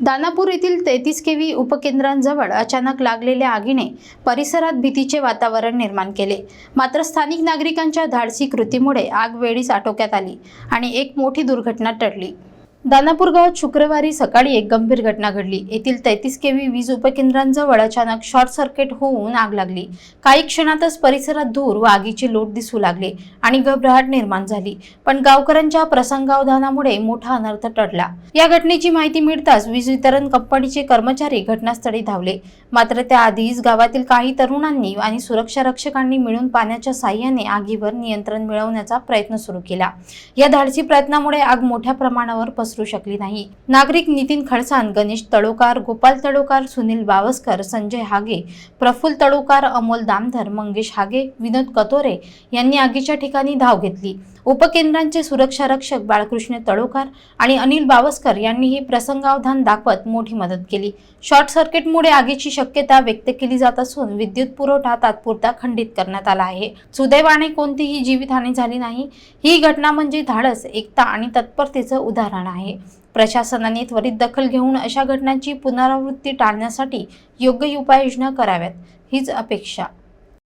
दानापूर येथील तेहतीस केवी उपकेंद्रांजवळ अचानक लागलेल्या आगीने परिसरात भीतीचे वातावरण निर्माण केले. मात्र स्थानिक नागरिकांच्या धाडसी कृतीमुळे आग वेळीच आटोक्यात आली आणि एक मोठी दुर्घटना टळली. दानापूर गावात शुक्रवारी सकाळी एक गंभीर घटना घडली. येथील तेहतीस केवी वीज उपकेंद्रांजवळ अचानक शॉर्ट सर्किट होऊन आग लागली. काही क्षणातच परिसरात धूर व आगीचे लोट दिसू लागले आणि घबराहट निर्माण झाली. पण गावकऱ्यांच्या प्रसंगावधानामुळे मोठा अनर्थ टळला. या घटनेची माहिती मिळताच वीज वितरण कंपनीचे कर्मचारी घटनास्थळी धावले. मात्र त्याआधीच गावातील काही तरुणांनी आणि सुरक्षा रक्षकांनी मिळून पाण्याच्या साह्याने आगीवर नियंत्रण मिळवण्याचा प्रयत्न सुरू केला. या धाडसी प्रयत्नामुळे आग मोठ्या प्रमाणावर पसरू शकली नाही. नागरिक नितीन खडसान गणेश तळोकार गोपाल तळोकार सुनील बावस्कर संजय हागे प्रफुल तळोकार अमोल दामधर मंगेश हागे विनोद कतोरे यांनी आगीच्या ठिकाणी धाव घेतली. उपकेंद्रांचे सुरक्षा रक्षक बाळकृष्ण तळोकार आणि अनिल बावस्कर यांनीही प्रसंगावधान दाखवत मोठी मदत केली. शॉर्ट सर्किटमुळे आगीची शक्यता व्यक्त केली जात असून विद्युत पुरवठा तात्पुरता खंडित करण्यात आला आहे. सुदैवाने कोणतीही जीवितहानी झाली नाही. ही घटना म्हणजे धाडस एकता आणि तत्परतेचं उदाहरण आहे. प्रशासनाने त्वरित दखल घेऊन अशा घटनांची पुनरावृत्ती टाळण्यासाठी योग्य उपाययोजना कराव्यात. हीच अपेक्षा